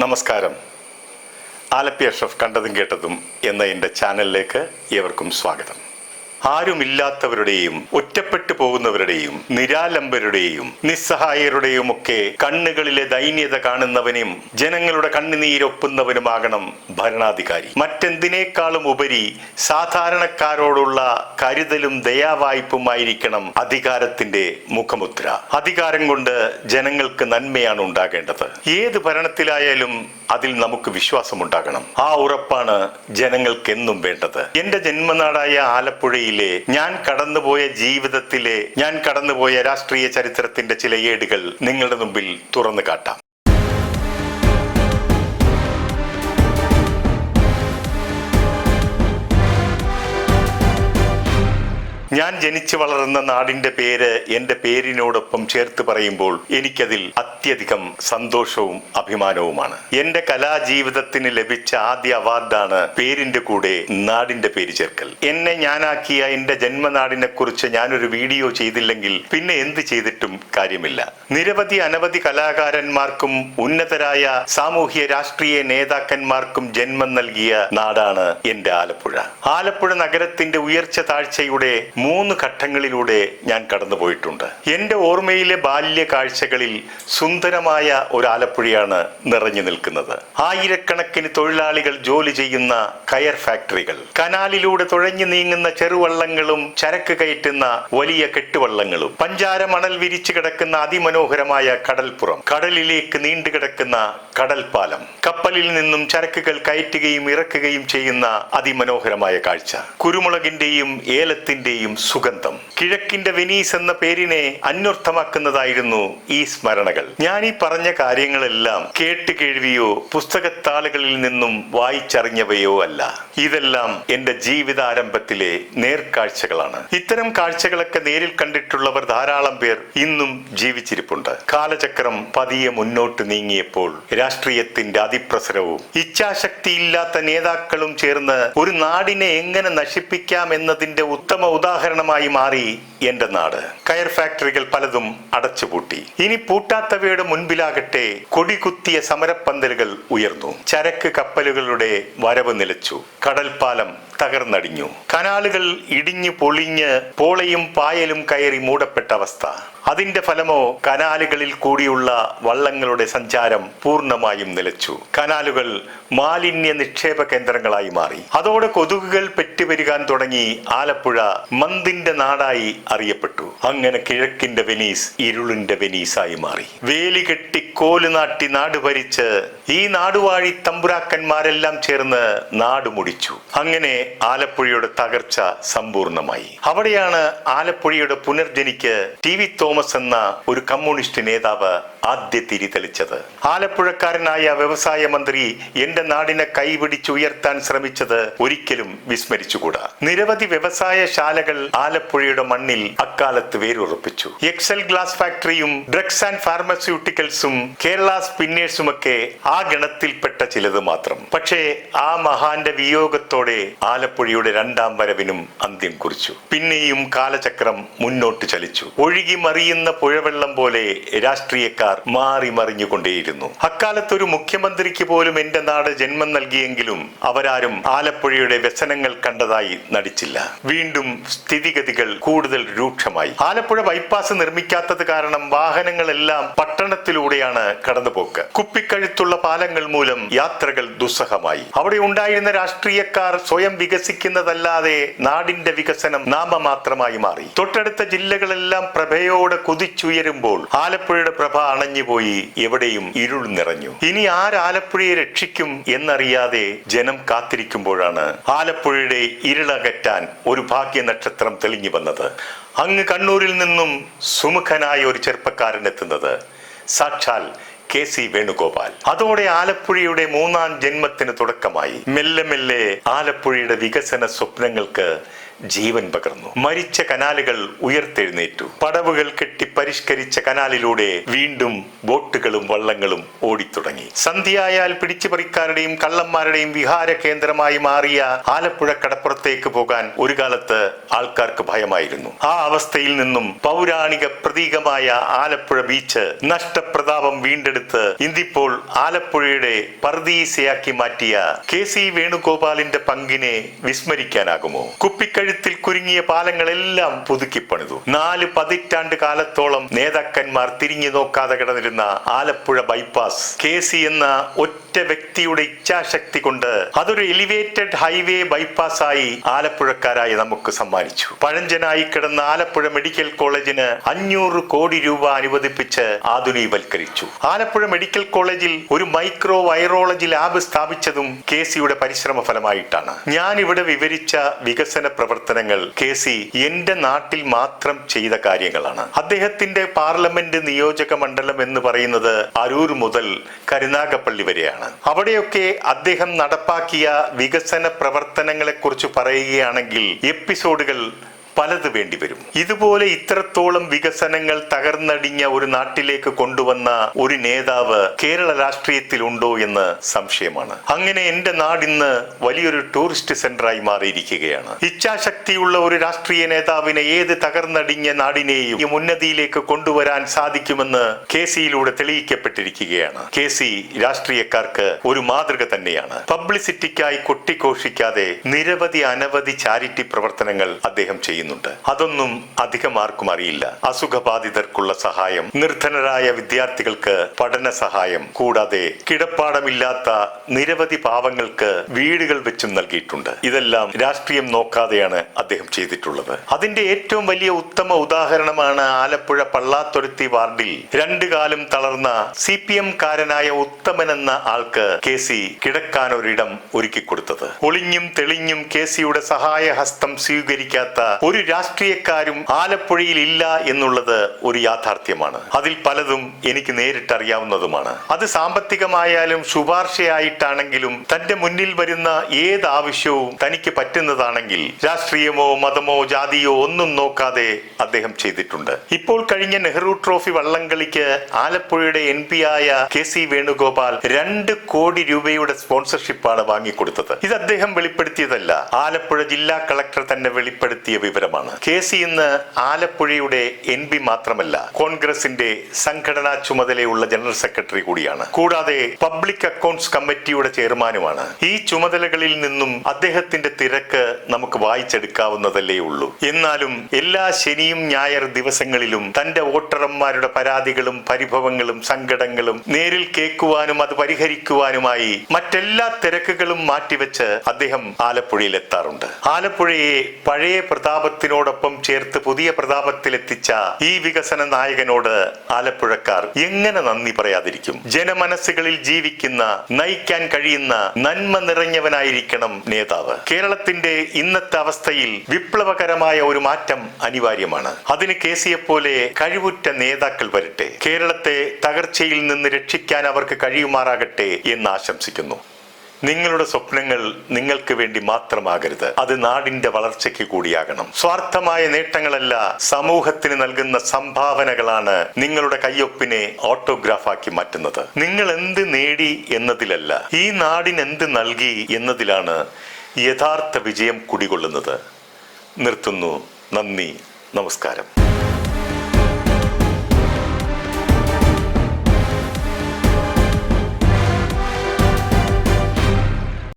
നമസ്കാരം. ആലപ്പി അഷഫ് കണ്ടതും കേട്ടതും എന്ന എന്റെ ചാനലിലേക്ക് ഏവർക്കും സ്വാഗതം. ആരുമില്ലാത്തവരുടെയും ഒറ്റപ്പെട്ടു പോകുന്നവരുടെയും നിരാലംബരുടെയും നിസ്സഹായരുടെയും ഒക്കെ കണ്ണുകളിലെ ദൈന്യത കാണുന്നവനും ജനങ്ങളുടെ കണ്ണുനീരൊപ്പുന്നവനുമാകണം ഭരണാധികാരി. മറ്റെന്തിനേക്കാളും ഉപരി സാധാരണക്കാരോടുള്ള കരുതലും ദയാവായ്പുമായിരിക്കണം അധികാരത്തിന്റെ മുഖമുദ്ര. അധികാരം കൊണ്ട് ജനങ്ങൾക്ക് നന്മയാണ് ഉണ്ടാകേണ്ടത്. ഏത് ഭരണത്തിലായാലും അതിൽ നമുക്ക് വിശ്വാസമുണ്ടാകണം. ആ ഉറപ്പാണ് ജനങ്ങൾക്ക് എന്നും വേണ്ടത്. എന്റെ ജന്മനാടായ ആലപ്പുഴയിലെ ഞാൻ കടന്നുപോയ ജീവിതത്തിലെ ഞാൻ കടന്നുപോയ രാഷ്ട്രീയ ചരിത്രത്തിന്റെ ചില ഏടുകൾ നിങ്ങളുടെ മുമ്പിൽ തുറന്നു കാട്ടാം. ഞാൻ ജനിച്ചു വളർന്ന നാടിന്റെ പേര് എന്റെ പേരിനോടൊപ്പം ചേർത്ത് പറയുമ്പോൾ എനിക്കതിൽ അത്യധികം സന്തോഷവും അഭിമാനവുമാണ്. എന്റെ കലാജീവിതത്തിന് ലഭിച്ച ആദ്യ അവാർഡാണ് പേരിന്റെ കൂടെ നാടിന്റെ പേര് ചേർക്കൽ. എന്നെ ഞാനാക്കിയ എന്റെ ജന്മനാടിനെ കുറിച്ച് ഞാനൊരു വീഡിയോ ചെയ്തില്ലെങ്കിൽ പിന്നെ എന്ത് ചെയ്തിട്ടും കാര്യമില്ല. നിരവധി അനവധി കലാകാരന്മാർക്കും ഉന്നതരായ സാമൂഹ്യ രാഷ്ട്രീയ നേതാക്കന്മാർക്കും ജന്മം നൽകിയ നാടാണ് എന്റെ ആലപ്പുഴ. ആലപ്പുഴ നഗരത്തിന്റെ ഉയർച്ച താഴ്ചയുടെ മൂന്ന് ഘട്ടങ്ങളിലൂടെ ഞാൻ കടന്നു പോയിട്ടുണ്ട്. എന്റെ ഓർമ്മയിലെ ബാല്യ കാഴ്ചകളിൽ സുന്ദരമായ ഒരു ആലപ്പുഴയാണ് നിറഞ്ഞു നിൽക്കുന്നത്. ആയിരക്കണക്കിന് തൊഴിലാളികൾ ജോലി ചെയ്യുന്ന കയർ ഫാക്ടറികൾ. കനാലിലൂടെ തുഴഞ്ഞു നീങ്ങുന്ന ചെറുവള്ളങ്ങളും ചരക്ക് കയറ്റുന്ന വലിയ കെട്ടുവള്ളങ്ങളും. പഞ്ചാര മണൽ വിരിച്ചു കിടക്കുന്ന അതിമനോഹരമായ കടൽപ്പുറം. കടലിലേക്ക് നീണ്ടുകിടക്കുന്ന കടൽപ്പാലം. കപ്പലിൽ നിന്നും ചരക്കുകൾ കയറ്റുകയും ഇറക്കുകയും ചെയ്യുന്ന അതിമനോഹരമായ കാഴ്ച. കുരുമുളകിന്റെയും ഏലത്തിന്റെയും സുഗന്ധം. കിഴക്കിന്റെ വെനീസ് എന്ന പേരിനെ അന്വർത്ഥമാക്കുന്നതായിരുന്നു ഈ സ്മരണകൾ. ഞാൻ ഈ പറഞ്ഞ കാര്യങ്ങളെല്ലാം കേട്ട് കേൾവിയോ പുസ്തകത്താളുകളിൽ നിന്നും വായിച്ചറിഞ്ഞവയോ അല്ല. ഇതെല്ലാം എന്റെ ജീവിതാരംഭത്തിലെ നേർക്കാഴ്ചകളാണ്. ഇത്തരം കാഴ്ചകളൊക്കെ നേരിൽ കണ്ടിട്ടുള്ളവർ ധാരാളം പേർ ഇന്നും ജീവിച്ചിരിപ്പുണ്ട്. കാലചക്രം പതിയെ മുന്നോട്ട് നീങ്ങിയപ്പോൾ രാഷ്ട്രീയത്തിന്റെ അതിപ്രസരവും. ഇച്ഛാശക്തി ഇല്ലാത്ത നേതാക്കളും ചേർന്ന് ഒരു നാടിനെ എങ്ങനെ നശിപ്പിക്കാം എന്നതിന്റെ ഉത്തമ ഉദാഹരണമായി മാറി എന്റെ നാട്. കയർ ഫാക്ടറികൾ പലതും അടച്ചുപൂട്ടി. ഇനി പൂട്ടാത്തവയുടെ മുൻപിലാകട്ടെ കൊടികുത്തിയ സമരപ്പന്തലുകൾ ഉയർന്നു. ചരക്ക് കപ്പലുകളുടെ വരവ് നിലച്ചു. കടൽപ്പാലം തകർന്നടിഞ്ഞു. കനാലുകൾ ഇടിഞ്ഞു പൊളിഞ്ഞ് പോളയും പായലും കയറി മൂടപ്പെട്ട അവസ്ഥ. അതിന്റെ ഫലമോ കനാലുകളിൽ കൂടിയുള്ള വള്ളങ്ങളുടെ സഞ്ചാരം പൂർണമായും നിലച്ചു. കനാലുകൾ മാലിന്യ നിക്ഷേപ കേന്ദ്രങ്ങളായി മാറി. അതോടെ കൊതുകുകൾ പെറ്റുവരികാൻ തുടങ്ങി ആലപ്പുഴ മന്തിന്റെ നാടായി അറിയപ്പെട്ടു. അങ്ങനെ കിഴക്കിന്റെ വെനീസ് ഇരുളിന്റെ വെനീസായി മാറി. വേലി കെട്ടി കോൽ നാട്ടി നാട് ഭരിച്ച് ഈ നാടുവാഴി തമ്പുരാക്കന്മാരെല്ലാം ചേർന്ന് നാട് മുടിച്ചു. അങ്ങനെ ആലപ്പുഴയുടെ തകർച്ച സമ്പൂർണമായി. അവിടെയാണ് ആലപ്പുഴയുടെ പുനർജനിക്ക് ടി വി തോമസ് എന്ന ഒരു കമ്മ്യൂണിസ്റ്റ് നേതാവ് ആദ്യ തിരി തെളിച്ചത്. ആലപ്പുഴക്കാരനായ വ്യവസായ മന്ത്രി എന്റെ നാടിനെ കൈപിടിച്ചുയർത്താൻ ശ്രമിച്ചത് ഒരിക്കലും വിസ്മരിച്ചുകൂടാ. നിരവധി വ്യവസായ ശാലകൾ ആലപ്പുഴയുടെ മണ്ണിൽ അക്കാലത്ത് വേരുറപ്പിച്ചു. എക്സൽ ഗ്ലാസ് ഫാക്ടറിയും ഡ്രഗ്സ് ആൻഡ് ഫാർമസ്യൂട്ടിക്കൽസും കേരള സ്പിന്നേഴ്സുമൊക്കെ ആ ഗണത്തിൽപ്പെട്ട ചിലത് മാത്രം. പക്ഷേ ആ മഹാന്റെ വിയോഗത്തോടെ ആലപ്പുഴയുടെ രണ്ടാം വരവിനും അന്ത്യം കുറിച്ചു. പിന്നെയും കാലചക്രം മുന്നോട്ട് ചലിച്ചു. ഒഴുകി മറിയുന്ന പുഴവെള്ളം പോലെ രാഷ്ട്രീയക്കാർ മാറി മറിഞ്ഞുകൊണ്ടേയിരുന്നു. അക്കാലത്ത് ഒരു മുഖ്യമന്ത്രിക്ക് പോലും എന്റെ നാട് ജന്മം നൽകിയെങ്കിലും അവരാരും ആലപ്പുഴയുടെ വ്യസനങ്ങൾ കണ്ടതായി നടിച്ചില്ല. വീണ്ടും സ്ഥിതിഗതികൾ കൂടുതൽ രൂക്ഷമായി. ആലപ്പുഴ ബൈപ്പാസ് നിർമ്മിക്കാത്തത് കാരണം വാഹനങ്ങളെല്ലാം പട്ടണത്തിലൂടെയാണ് കടന്നുപോക്ക്. കുപ്പിക്കഴുത്തുള്ള പാലങ്ങൾ മൂലം യാത്രകൾ ദുസ്സഹമായി. അവിടെ ഉണ്ടായിരുന്ന രാഷ്ട്രീയക്കാർ സ്വയം വികസിക്കുന്നതല്ലാതെ നാടിന്റെ വികസനം നാമമാത്രമായി മാറി. തൊട്ടടുത്ത ജില്ലകളെല്ലാം പ്രഭയോടെ കുതിച്ചുയരുമ്പോൾ ആലപ്പുഴയുടെ പ്രഭ അണഞ്ഞുപോയി എവിടെയും ഇരുൾ നിറഞ്ഞു. ഇനി ആരാലപ്പുഴയെ രക്ഷിക്കും എന്നറിയാതെ ജനം കാത്തിരിക്കുമ്പോഴാണ് ആലപ്പുഴയുടെ ഇരുളകറ്റാൻ ഒരു ഭാഗ്യ നക്ഷത്രം തെളിഞ്ഞു വന്നത്. അങ്ങ് കണ്ണൂരിൽ നിന്നും സുമുഖനായ ഒരു ചെറുപ്പക്കാരൻ എത്തുന്നത്. സാക്ഷാൽ കെ സി വേണുഗോപാൽ. അതോടെ ആലപ്പുഴയുടെ മൂന്നാം ജന്മത്തിന് തുടക്കമായി. മെല്ലെ മെല്ലെ ആലപ്പുഴയുടെ വികസന സ്വപ്നങ്ങൾക്ക് ജീവൻ പകർന്നു. മരിച്ച കനാലുകൾ ഉയർത്തെഴുന്നേറ്റു. പടവുകൾ കെട്ടി പരിഷ്കരിച്ച കനാലിലൂടെ വീണ്ടും ബോട്ടുകളും വള്ളങ്ങളും ഓടിത്തുടങ്ങി. സന്ധ്യയായാൽ പിടിച്ചുപറിക്കാരുടെയും കള്ളന്മാരുടെയും വിഹാര കേന്ദ്രമായി മാറിയ ആലപ്പുഴ കടപ്പുറത്തേക്ക് പോകാൻ ഒരു കാലത്ത് ആൾക്കാർക്ക് ഭയമായിരുന്നു. ആ അവസ്ഥയിൽ നിന്നും പൗരാണിക പ്രതീകമായ ആലപ്പുഴ ബീച്ച് നഷ്ടപ്രതാപം വീണ്ടെടുത്ത് ഇന്തിപ്പോൾ ആലപ്പുഴയുടെ പർദീസയാക്കി മാറ്റിയ കെ സി വേണുഗോപാലിന്റെ പങ്കിനെ വിസ്മരിക്കാനാകുമോ? കുപ്പിക്കഴുത്തിൽ കുരുങ്ങിയ പാലങ്ങളെല്ലാം പുതുക്കിപ്പണിതു നാല് പതിറ്റാണ്ട് കാലത്തോളം നേതാക്കന്മാർ തിരിഞ്ഞു നോക്കാതെ കിടന്നിരുന്ന ആലപ്പുഴ ബൈപ്പാസ്. കെ സി എന്ന ഒറ്റ വ്യക്തിയുടെ ഇച്ഛാശക്തി കൊണ്ട് അതൊരു എലിവേറ്റഡ് ഹൈവേ ബൈപ്പാസ് ആയി ആലപ്പുഴക്കാരായി നമുക്ക് സമ്മാനിച്ചു. പഴഞ്ചനായി കിടന്ന ആലപ്പുഴ മെഡിക്കൽ കോളേജിന് അഞ്ഞൂറ് കോടി രൂപ അനുവദിപ്പിച്ച് ആധുനികവൽക്കരിച്ചു ആലപ്പുഴ മെഡിക്കൽ കോളേജിൽ ഒരു മൈക്രോ വൈറോളജി ലാബ് സ്ഥാപിച്ചതും കെ സിയുടെ പരിശ്രമ ഫലമായിട്ടാണ് ഞാൻ ഇവിടെ വിവരിച്ച വികസന പ്രവർത്തനങ്ങൾ കെ സി എന്റെ നാട്ടിൽ മാത്രം ചെയ്ത കാര്യങ്ങളാണ്. അദ്ദേഹത്തിന്റെ പാർലമെന്റ് നിയോജക മണ്ഡലം എന്ന് പറയുന്നത് അരൂർ മുതൽ കരുനാഗപ്പള്ളി വരെയാണ്. അവിടെയൊക്കെ അദ്ദേഹം നടപ്പാക്കിയ വികസന പ്രവർത്തനങ്ങളെ കുറിച്ച് പറയുകയാണെങ്കിൽ എപ്പിസോഡുകൾ പലത് വേണ്ടിവരും ഇതുപോലെ ഇത്രത്തോളം വികസനങ്ങൾ തകർന്നടിഞ്ഞ ഒരു നാട്ടിലേക്ക് കൊണ്ടുവന്ന ഒരു നേതാവ് കേരള രാഷ്ട്രീയത്തിൽ ഉണ്ടോ എന്ന് സംശയമാണ്. അങ്ങനെ എന്റെ നാടിന്ന് വലിയൊരു ടൂറിസ്റ്റ് സെന്ററായി മാറിയിരിക്കുകയാണ്. ഇച്ഛാശക്തിയുള്ള ഒരു രാഷ്ട്രീയ നേതാവിനെ ഏത് തകർന്നടിഞ്ഞ നാടിനെയും ഈ ഉന്നതിയിലേക്ക് കൊണ്ടുവരാൻ സാധിക്കുമെന്ന് കെ സിയിലൂടെ തെളിയിക്കപ്പെട്ടിരിക്കുകയാണ്. കെ സി രാഷ്ട്രീയക്കാർക്ക് ഒരു മാതൃക തന്നെയാണ്. പബ്ലിസിറ്റിക്കായി കൊട്ടിഘോഷിക്കാതെ നിരവധി അനവധി ചാരിറ്റി പ്രവർത്തനങ്ങൾ അദ്ദേഹം ചെയ്യുന്നുണ്ട്. അതൊന്നും അധികം ആർക്കും അറിയില്ല. അസുഖബാധിതർക്കുള്ള സഹായം നിർധനരായ വിദ്യാർത്ഥികൾക്ക് പഠന സഹായം കൂടാതെ കിടപ്പാടമില്ലാത്ത നിരവധി പാവങ്ങൾക്ക് വീടുകൾ വെച്ചും നൽകിയിട്ടുണ്ട്. ഇതെല്ലാം രാഷ്ട്രീയം നോക്കാതെയാണ് അദ്ദേഹം ചെയ്തിട്ടുള്ളത്. അതിന്റെ ഏറ്റവും വലിയ ഉത്തമ ഉദാഹരണമാണ് ആലപ്പുഴ പള്ളാത്തൊരുത്തി വാർഡിൽ രണ്ടു കാലം തളർന്ന സി പി എം കാരനായ ഉത്തമൻ എന്ന ആൾക്ക് കെ സി കിടക്കാനൊരിടം ഒരുക്കി കൊടുത്തത് ഒളിഞ്ഞും തെളിഞ്ഞും കെ സിയുടെ സഹായഹസ്തം സ്വീകരിക്കാത്ത ഒരു രാഷ്ട്രീയക്കാരും ആലപ്പുഴയിൽ ഇല്ല എന്നുള്ളത് ഒരു യാഥാർത്ഥ്യമാണ്. അതിൽ പലതും എനിക്ക് നേരിട്ടറിയാവുന്നതുമാണ്. അത് സാമ്പത്തികമായാലും ശുപാർശയായിട്ടാണെങ്കിലും തന്റെ മുന്നിൽ വരുന്ന ഏത് ആവശ്യവും തനിക്ക് പറ്റുന്നതാണെങ്കിൽ രാഷ്ട്രീയമോ മതമോ ജാതിയോ ഒന്നും നോക്കാതെ അദ്ദേഹം ചെയ്തിട്ടുണ്ട്. ഇപ്പോൾ കഴിഞ്ഞ നെഹ്റു ട്രോഫി വള്ളംകളിക്ക് ആലപ്പുഴയുടെ എം പി ആയ കെ സി വേണുഗോപാൽ രണ്ട് കോടി രൂപയുടെ സ്പോൺസർഷിപ്പാണ് വാങ്ങിക്കൊടുത്തത്. ഇത് അദ്ദേഹം വെളിപ്പെടുത്തിയതല്ല. ആലപ്പുഴ ജില്ലാ കളക്ടർ തന്നെ വെളിപ്പെടുത്തിയ വിവരമാണ് കെ സി ഇന്ന് ആലപ്പുഴയുടെ എൻ പി മാത്രമല്ല കോൺഗ്രസിന്റെ സംഘടനാ ചുമതലയുള്ള ജനറൽ സെക്രട്ടറി കൂടിയാണ്. കൂടാതെ പബ്ലിക് അക്കൗണ്ട്സ് കമ്മിറ്റിയുടെ ചെയർമാനുമാണ്. ഈ ചുമതലകളിൽ നിന്നും അദ്ദേഹത്തിന്റെ തിരക്ക് നമുക്ക് വായിച്ചെടുക്കാവുന്നതല്ലേ ഉള്ളൂ. എന്നാലും എല്ലാ ശനിയും ഞായർ ദിവസങ്ങളിലും തന്റെ വോട്ടർമാരുടെ പരാതികളും പരിഭവങ്ങളും സങ്കടങ്ങളും നേരിൽ കേൾക്കുവാനും അത് പരിഹരിക്കുവാനുമായി മറ്റെല്ലാ തിരക്കുകളും മാറ്റിവെച്ച് അദ്ദേഹം ആലപ്പുഴയിൽ എത്താറുണ്ട്. ആലപ്പുഴയെ പഴയ പ്രതാപത്തിനോടൊപ്പം ചേർത്ത് പുതിയ പ്രതാപത്തിലെത്തിച്ച ഈ വികസന നായകനോട് ആലപ്പുഴക്കാർ എങ്ങനെ നന്ദി പറയാതിരിക്കും? ജനമനസ്സുകളിൽ ജീവിക്കുന്ന നയിക്കാൻ കഴിയുന്ന നന്മ നിറഞ്ഞവനായിരിക്കണം നേതാവ്. കേരളത്തിന്റെ ഇന്നത്തെ അവസ്ഥയിൽ വിപ്ലവകരമായ ഒരു മാറ്റം അനിവാര്യമാണ്. അതിന് കെ സിയെ പോലെ കഴിവുറ്റ നേതാക്കൾ വരട്ടെ. കേരളത്തെ തകർച്ചയിൽ നിന്ന് രക്ഷിക്കാൻ അവർക്ക് കഴിയുമാറാകട്ടെ എന്ന് ആശംസിക്കുന്നു. നിങ്ങളുടെ സ്വപ്നങ്ങൾ നിങ്ങൾക്ക് വേണ്ടി മാത്രമാകരുത്. അത് നാടിന്റെ വളർച്ചയ്ക്ക് കൂടിയാകണം. സ്വാർത്ഥമായ നേട്ടങ്ങളല്ല സമൂഹത്തിന് നൽകുന്ന സംഭാവനകളാണ് നിങ്ങളുടെ കയ്യൊപ്പിനെ ഓട്ടോഗ്രാഫാക്കി മാറ്റുന്നത്. നിങ്ങൾ എന്ത് നേടി എന്നതിലല്ല ഈ നാടിന് എന്ത് നൽകി എന്നതിലാണ് യഥാർത്ഥ വിജയം കുടികൊള്ളുന്നത്. നിർത്തുന്നു. നന്ദി. നമസ്കാരം.